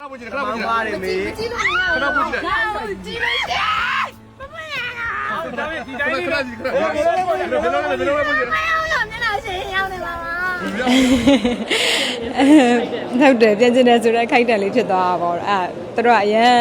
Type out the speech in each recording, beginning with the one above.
ခဏပို့ကြည့်ခဏပို့ကြည့်ပါတယ်မေကြည့်လို့မရခဏဘူးပို့ကြည့်ကြည့်လို့ရှိရင်မမရဘူးခဏခဏကြည့်ခဏဘယ်လိုလဲဘယ်လိုလဲဘယ်လိုလဲပို့ကြည့်မအောင်လို့မျက်နှာရှင်ရောက်နေပါမှာဟုတ်တယ်ပြန်ကျင်တယ်ဆိုတော့ခိုက်တယ်လေးဖြစ်သွားတာပေါ့အဲ့သူတို့ကအရန်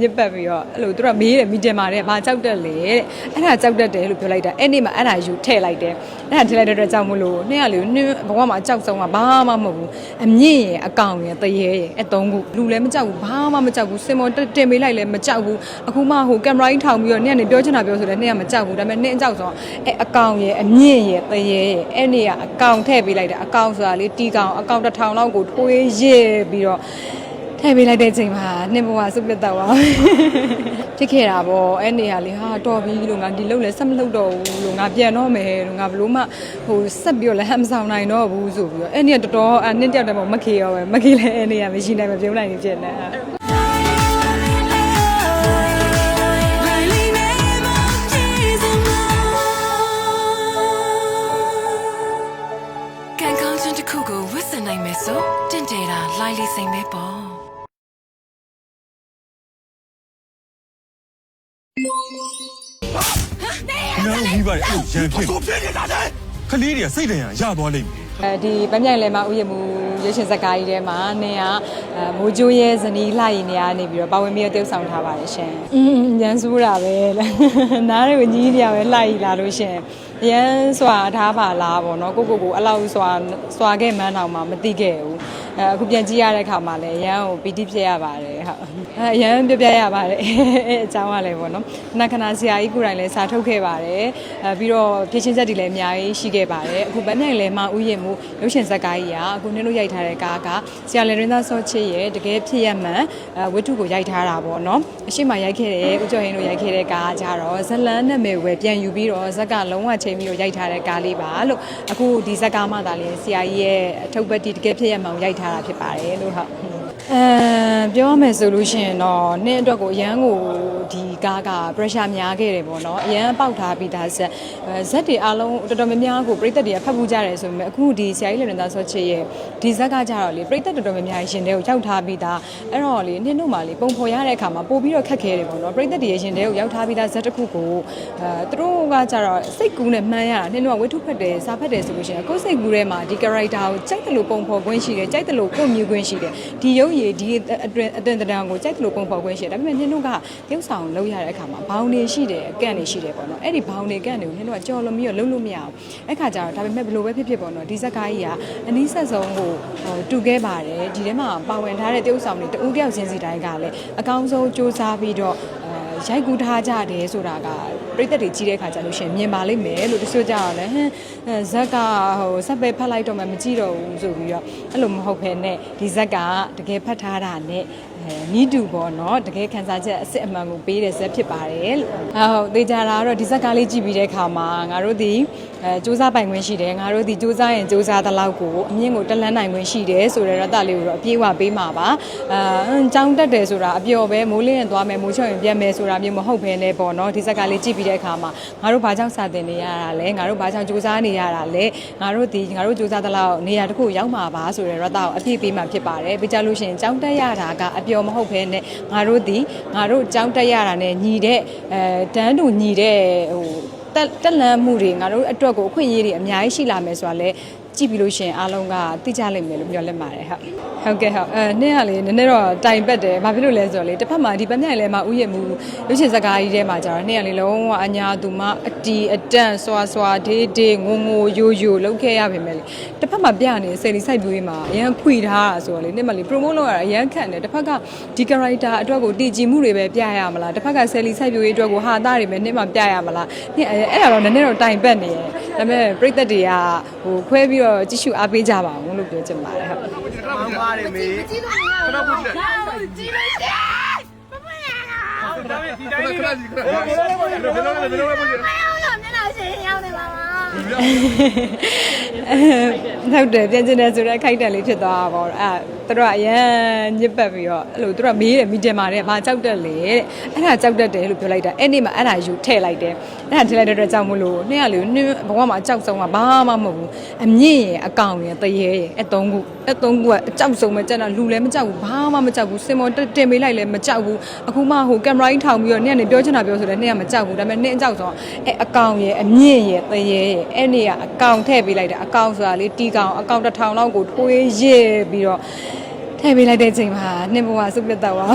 ညစ်ပတ်ပြီးတော့အဲ့လိုသူတို့ကမေးတယ်မီတင်မာတဲ့ဘာကြောက်တက်လဲတဲ့အဲ့ဒါကြောက်တက်တယ်လို့ပြောလိုက်တာအဲ့နေ့မှာအဲ့ဒါယူထည့်လိုက်တယ်အဲ့ဒါထည့်လိုက်တဲ့အတွက်ကြောင့်မလို့နှစ်ကလေနှင်းဘဝမှာအကြောက်ဆုံးကဘာမှမဟုတ်ဘူးအမြင့်ရဲ့အကောင်ရဲ့တရေရဲ့အသုံးခုလူလည်းမကြောက်ဘူးဘာမှမကြောက်ဘူးစင်မောတင်ပေးလိုက်လည်းမကြောက်ဘူးအခုမှဟိုကင်မရာကြီးထောင်ပြီးတော့နေ့ကနေပြောချင်တာပြောဆိုတယ်နေ့ကမကြောက်ဘူးဒါပေမဲ့နေ့အကြောက်ဆုံးအဲ့အကောင်ရဲ့အမြင့်ရဲ့တရေရဲ့အဲ့နေ့ကအကောင်ထည့်ပေးလိုက်တာအကောင်ဆိုတာလေတီကောင်အကောင်တစ်ထောင်လောက်ကိုထွေးရစ်ပြီးတော့ထည့်ပေးလိုက်တဲ့အချိန်မှာနှစ်ဘဝစုပစ်တော့ပါဖြစ်ခဲ့တာပေါ့အဲ့နေရာလေးဟာတော်ပြီလို့ငါဒီလောက်လဲဆက်မလုပ်တော့ဘူးလို့ငါပြန်တော့မယ်လို့ငါဘလို့မှဟိုဆက်ပြီးတော့လည်းဟမ်ဆောင်နိုင်တော့ဘူးဆိုပြီးတော့အဲ့နေရာတော်တော်အနှစ်တယောက်တည်းမမခေရောပဲမခေလဲအဲ့နေရာမရှိနိုင်မပြုံးနိုင်နေဖြစ်နေက ဝတ်ဆင်နိုင်မယ်ဆိုတင့်တယ်တာလိုင်းလေးစိမ်ပဲပေါ့။ကျွန်တော်တို့မိဘတွေအဲ့လိုရံဖြစ်ကိုဖြစ်နေတာလေခလေးတွေကစိတ်တရရသွားလိမ့်မယ်အဲဒီပန်းမြိုင်လဲမှာဥယျာဉ်မူရွှေရှင်စကားကြီးထဲမှာနင်ကအဲမိုးကြိုးရဲ့ဇနီးလှရည်နေရနေပြီးတော့ပါဝင်ပြီးတော့တည်ဆောင်ထားပါတယ်ရှင်။အင်းရန်စူးတာပဲလေ။နားတွေကိုညီးနေရပဲလှရည်လာလို့ရှင်။ ရန်စွာထားပါလားပေါ့နော်ကိုကိုကိုအဲ့လောက်စွာစွာခဲ့မှန်းတော့မှမသိခဲ့ဘူး။အဲအခုပြန်ကြည့်ရတဲ့ခါမှာလည်းရန်ကိုပီတိဖြစ်ရပါတယ်ဟုတ်။အဲရန်ပြပြရပါတယ်အဲအကြောင်းကလည်းပေါ့နော်။ခဏခဏဆရာကြီးကိုယ်တိုင်လည်းစာထုတ်ခဲ့ပါတယ်။အဲပြီးတော့ဖြည့်ချင်းချက်တွေလည်းအများကြီးရှိခဲ့ပါတယ်။အခုဗန်းမြိုင်လဲမှာဥယျာဉ်မူရုပ်ရှင်ဇာတ်ကားကြီးကအခုနင်းတို့ရိုက်ထားတဲ့ကားကဆရာလင်ရင်းသားစောချစ်ရဲ့တကယ်ဖြစ်ရမှန်အဲဝတ္ထုကိုရိုက်ထားတာပေါ့နော်အရှိမရိုက်ခဲ့တဲ့ဦးကျော်ဟင်းတို့ရိုက်ခဲ့တဲ့ကားကြတော့ဇလန်းနာမည်ဝယ်ပြန်ယူပြီးတော့ဇက်ကလုံးဝချိန်ပြီးတော့ရိုက်ထားတဲ့ကားလေးပါလို့အခုဒီဇက်ကားမှသာလေဆရာကြီးရဲ့အထုပ်ပတ်တီတကယ်ဖြစ်ရမှန်ကိုရိုက်ထားတာဖြစ်ပါတယ်လို့ဟုတ် အဲပြောရမယ်ဆိုလို့ရှိရင်တော့နေ့အတွက်ကိုအရန်ကိုဒီကားက pressure များခဲ့တယ်ပေါ့နော်အရန်ပေါက်ထားပြီးသားဇက်အဲဇက်တွေအားလုံးတော်တော်များများကိုပြိသက်တွေကဖတ်ဖို့ကြတယ်ဆိုပေမဲ့အခုဒီဆရာကြီးလင်သားဆော့ချစ်ရဲ့ဒီဇက်ကကြတော့လေပြိသက်တော်တော်များများရှင်တဲ့ကိုရောက်ထားပြီးသားအဲ့တော့လေနေ့တို့မှလေပုံဖော်ရတဲ့အခါမှာပို့ပြီးတော့ခက်ခဲတယ်ပေါ့နော်ပြိသက်တွေရဲ့ရှင်တဲ့ကိုရောက်ထားပြီးသားဇက်တစ်ခုကိုအဲသူတို့ကကြတော့စိတ်ကူးနဲ့မှန်းရတာနေ့တို့ကဝိထုဖတ်တယ်စာဖတ်တယ်ဆိုလို့ရှိရင်ကိုယ်စိတ်ကူးထဲမှာဒီ character ကိုကြိုက်တယ်လို့ပုံဖော်ခွင့်ရှိတယ်ကြိုက်တယ်လို့ကိုမြူခွင့်ရှိတယ်ဒီရုပ်ရည်ဒီအတွင်အတင်တံကိုကြိုက်တယ်လို့ပုံဖော်ခွင့်ရှိတယ်ဒါပေမဲ့နေ့တို့ကရုပ်ဆောင်လုပ်ရတဲ့အခါမှာဘောင်တွေရှိတယ်အကန့်တွေရှိတယ်ပေါ့နော်အဲ့ဒီဘောင်တွေကန့်တွေကိုနေ့တို့ကကြော်လို့မရလုံးလို့မရအောင်အဲ့ခါကျတော့ဒါပေမဲ့ဘယ်လိုပဲဖြစ်ဖြစ်ပေါ့နော်ဒီဇက်ကားကြီးကအနည်းဆက်ဆုံးကိုဟိုတူခဲ့ပါတယ်ဒီထဲမှာပါဝင်ထားတဲ့တရုပ်ဆောင်တွေတဦးတယောက်ချင်းစီတိုင်းကလည်းအကောင်းဆုံးစူးစမ်းပြီးတော့အဲ ရိုက်ကူးထားကြတယ်ဆိုတာကပြည်သက်တွေကြီးတဲ့ခါကျလို့ရှိရင်မြင်ပါလိမ့်မယ်လို့တချို့ကြတော့လည်းဟမ်အဲဇက်ကဟိုစက်ပဲဖတ်လိုက်တော့မှမကြည့်တော့ဘူးဆိုပြီးတော့အဲ့လိုမဟုတ်ဘဲနဲ့ဒီဇက်ကတကယ်ဖတ်ထားတာနဲ့အဲ နီးတူပေါ့နော်တကယ်ခန်းစားချက်အစ်စ်အမှန်ကိုပေးတဲ့ဇက်ဖြစ်ပါတယ်လို့ဟုတ်သေချာတာကတော့ဒီဇက်ကားလေးကြည့်ပြီးတဲ့အခါမှာငါတို့ဒီအဲစူးစမ်းပိုင်ခွင့်ရှိတယ်ငါတို့ဒီစူးစမ်းရင်စူးစမ်းသလောက်ကိုအမြင့်ကိုတက်လန်းနိုင်ခွင့်ရှိတယ်ဆိုတဲ့ရတလေးကိုတော့အပြည့်အဝပေးမှာပါအဲကြောင်းတက်တယ်ဆိုတာအပျော်ပဲမိုးလင်းရင်သွားမယ်မိုးချော်ရင်ပြန်မယ်ဆိုတာမျိုးမဟုတ်ဘဲနဲ့ပေါ့နော်ဒီဇက်ကလေးကြည့်ပြီးတဲ့အခါမှာငါတို့ဘာကြောင့်စာတင်နေရတာလဲငါတို့ဘာကြောင့်စူးစမ်းနေရတာလဲငါတို့ဒီငါတို့စူးစမ်းသလောက်နေရာတစ်ခုရောက်မှာပါဆိုတဲ့ရတကိုအပြည့်ပေးမှာဖြစ်ပါတယ်ပြီးကြလို့ရှိရင်ကြောင်းတက်ရတာကအပျော်မဟုတ်ဘဲနဲ့ငါတို့ဒီငါတို့ကြောင်းတက်ရတာနဲ့ညီတဲ့အဲတန်းတူညီတဲ့ဟိုတက်တက်လန်းမှုတွေငါတို့အတွက်ကိုအခွင့်အရေးတွေအများကြီးရှိလာမယ်ဆိုတာလဲ ကြည့်ပြီးလို့ရှရင်အားလုံးကသိကြလိမ့်မယ်လို့မျှော်လင့်ပါတယ်ဟုတ်ဟုတ်ကဲ့ဟုတ်အဲနေ့ကလေနည်းနည်းတော့တိုင်ပတ်တယ်ဘာဖြစ်လို့လဲဆိုတော့လေတစ်ဖက်မှာဒီပန်းမြိုင်လဲမှာဥယျာဉ်မူရုပ်ရှင်စကားကြီးထဲမှာကျတော့နေ့ကလေလုံးဝအညာသူမအတီအတန့်စွာစွာဒေးဒေးငိုငိုယိုယိုလောက်ခဲ့ရပါမယ်လေတစ်ဖက်မှာပြနေဆယ်လီစိုက်ပြွေးမှာအရန်ခွေထားတာဆိုတော့လေနေ့မှလေ promote လုပ်ရတာအရန်ခန့်တယ်တစ်ဖက်ကဒီ character အတွက်ကိုတည်ကြည်မှုတွေပဲပြရမလားတစ်ဖက်ကဆယ်လီစိုက်ပြွေးအတွက်ကိုဟာသားတွေပဲနေ့မှပြရမလားနေ့အဲ့ဒါတော့နည်းနည်းတော့တိုင်ပတ်နေတယ် ဒါပေမဲ့ပြိသက်တွေကဟိုခွဲပြီးတော့ကြည့်ရှုအားပေးကြပါအောင်လို့ပြောချင်ပါတယ်ဟုတ်ခဏပို့ကြည့်ခဏမောပို့င်ကြည့်ပါတယ်မေကြည့်လို့မရဘူးခဏပို့ကြည့်ကြည့်လို့ရှိရင်မမရဘူးခဏခဏကြည့်ခဏဘယ်လိုလဲဘယ်လိုလဲဘယ်လိုလဲပို့ကြည့်မအောင်လို့မျက်နှာရှင်ရောက်နေပါမှာ ဟဟုတ်တယ်ပြန်ကျင်တယ်ဆိုတော့ခိုက်တယ်လေးဖြစ်သွားတာပေါ့အဲ့သူတို့ကအရန်ညစ်ပတ်ပြီးတော့အဲ့လိုသူတို့ကမေးတယ်မီဒီယာမှာတဲ့ဘာကြောက်တက်လဲတဲ့အဲ့ဒါကြောက်တက်တယ်လို့ပြောလိုက်တာအဲ့နေ့မှာအဲ့ဒါယူထည့်လိုက်တယ်အဲ့ဒါထည့်လိုက်တဲ့အတွက်ကြောင့်မလို့နေ့ကလေနေ့ဘဝမှာအကြောက်ဆုံးကဘာမှမဟုတ်ဘူးအမြင့်ရယ်အကောင်ရယ်တရေရယ်အသုံးခုအသုံးခုကအကြောက်ဆုံးပဲကျန်တာလူလည်းမကြောက်ဘူးဘာမှမကြောက်ဘူးစင်မောတင်ပေးလိုက်လည်းမကြောက်ဘူးအခုမှဟိုကင်မရာကြီးထောင်ပြီးတော့နေ့ကနေပြောချင်တာပြောဆိုတယ်နေ့ကမကြောက်ဘူးဒါပေမဲ့နေ့အကြောက်ဆုံးအဲ့အကောင်ရယ်အမြင့်ရယ်တရေရယ်အဲ့နေ့ကအကောင်ထည့်ပေးလိုက်တာအကောင်ဆိုတာလေတီကောင်အကောင်တစ်ထောင်လောက်ကိုထွေးရစ်ပြီးတော့ထည့်ပေးလိုက်တဲ့အချိန်မှာနှစ်ဘဝစုပြတ်တော့ပါ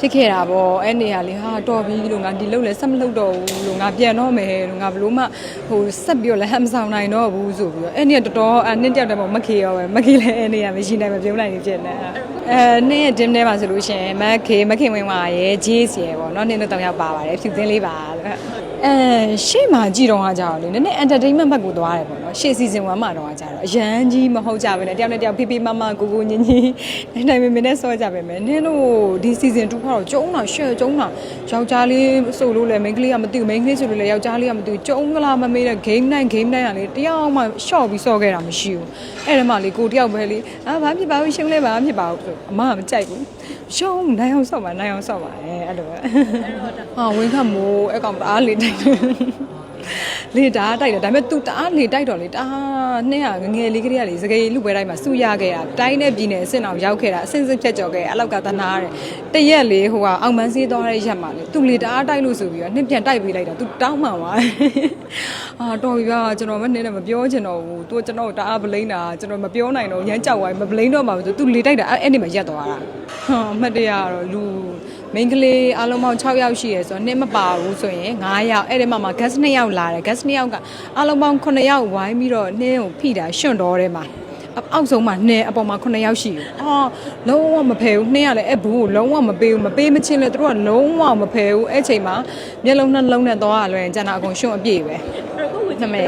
ဖြစ်ခဲ့တာပေါ့အဲ့နေရာလေးဟာတော်ပြီလို့ငါဒီလောက်လဲဆက်မလုပ်တော့ဘူးလို့ငါပြန်တော့မယ်လို့ငါဘလို့မှဟိုဆက်ပြီးတော့လည်းဟမ်ဆောင်နိုင်တော့ဘူးဆိုပြီးတော့အဲ့နေရာတော်တော်အနှစ်တယောက်တည်းပေါ့မခေရောပဲမခေလည်းအဲ့နေရာမရှိနိုင်မပြုံးနိုင်နေဖြစ်နေအဲနေ့ရဲ့ dim ထဲမှာဆိုလို့ရှိရင်မခေမခေဝင်ပါရဲ့ JS ရယ်ပေါ့နော်နေ့တော့တောင်ရောက်ပါပါတယ်ဖြူသင်းလေးပါလို့ အဲရှေ့မှာကြည်တော့ကကြတော့လေနည်းနည်း entertainment ဘက်ကိုသွားတယ်ပေါ့နော်ရှေ့ season 1မှာတော့ကကြတော့အရန်ကြီးမဟုတ်ကြပဲနဲ့တယောက်နဲ့တယောက်ဖိဖိမမကိုကိုညင်ညင်အဲ့တိုင်းမင်းနဲ့ဆောကြပဲမယ်နင်းတို့ဒီ season 2ကတော့ကျုံတာရှယ်ကျုံတာယောက်ျားလေးဆိုလို့လည်းမိန်းကလေးကမသိဘူးမိန်းကလေးဆိုလို့လည်းယောက်ျားလေးကမသိဘူးကျုံကလားမမေးတဲ့ game night game night ကလေတယောက်မှ short ပြီးဆော့ခဲ့တာမရှိဘူးအဲ့ဒါမှလေကိုတယောက်ပဲလေအာဘာဖြစ်ပါဘူးရှုံးလဲပါဖြစ်ပါဘူးဆိုအမကမကြိုက်ဘူးရှုံးနိုင်အောင်ဆော့ပါနိုင်အောင်ဆော့ပါအဲအဲ့လိုပဲဟာဝင်းခတ်မိုးအကောင်တအားလေးတိုက်လေတားတိုက်တယ်ဒါပေမဲ့ तू တအားလေတိုက်တော့လေတအားနှစ်ကငငယ်လေးကလေးကလေစကေးလူပွဲတိုင်းမှာစူရခဲ့တာတိုင်းနဲ့ပြည်နယ်အဆင့်အောင်ရောက်ခဲ့တာအဆင့်ဆင့်ဖြတ်ကျော်ခဲ့အလောက်ကသနာတယ်တရက်လေဟိုကအောင်မန်းစည်းသွားတဲ့ရက်မှာလေ तू လေတအားတိုက်လို့ဆိုပြီးတော့နှစ်ပြန်တိုက်ပေးလိုက်တာ तू တောင်းမှန်သွားအာတော်ပြီပါကျွန်တော်မနေနဲ့မပြောချင်တော့ဘူး तू ကျွန်တော်တအားဗလိမ့်တာကျွန်တော်မပြောနိုင်တော့ရမ်းကြောက်သွားပြီမဗလိမ့်တော့မှဘူး तू လေတိုက်တာအဲ့အဲ့ဒီမှာရက်သွားတာဟာအမှတ်တရကတော့လူ မိန်းကလေးအားလုံးပေါင်း6ယောက်ရှိရယ်ဆိုတော့နှစ်မပါဘူးဆိုရင်9ယောက်အဲ့ဒီမှာမှာ gas 2ယောက်လာတယ် gas 2ယောက်ကအားလုံးပေါင်း9ယောက်ဝိုင်းပြီးတော့နှင်းကိုဖိတာရှွန့်တော်ထဲမှာအောက်ဆုံးမှာနှင်းအပေါ်မှာ9ယောက်ရှိတယ်။အော်လုံးဝမဖယ်ဘူးနှင်းကလည်းအဲ့ဘူးကိုလုံးဝမပေးဘူးမပေးမချင်းလေသူတို့ကလုံးဝမဖယ်ဘူးအဲ့ချိန်မှာမျက်လုံးနှလုံးနဲ့သွားရလွယ်ကျန်တာအကုန်ရှွန့်အပြည့်ပဲ။နမေ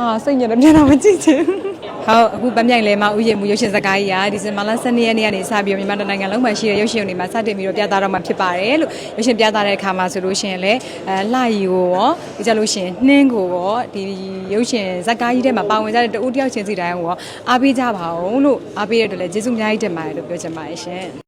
အာစိတ်ညစ်တယ်ပြန်တော့မကြည့်ချင်ဘူးဟုတ်အခုဗမြိုင်လဲမှာဥယျာဉ်မှုရုပ်ရှင်စကားကြီးရာဒီဇင်ဘာလ12ရက်နေ့ကနေစပြီးတော့မြန်မာနိုင်ငံလုံးမှာရှိတဲ့ရုပ်ရှင်တွေမှာစတင်ပြီးတော့ပြသတော့မှာဖြစ်ပါတယ်လို့ရုပ်ရှင်ပြသတဲ့အခါမှာဆိုလို့ရှိရင်လည်းအဲလှရီကိုရောဒီကြလို့ရှိရင်နှင်းကိုရောဒီရုပ်ရှင်ဇာတ်ကားကြီးထဲမှာပါဝင်ကြတဲ့တဦးတယောက်ချင်းစီတိုင်းကိုရောအားပေးကြပါအောင်လို့အားပေးတဲ့အတွက်လည်းကျေးဇူးအများကြီးတင်ပါတယ်လို့ပြောချင်ပါတယ်ရှင်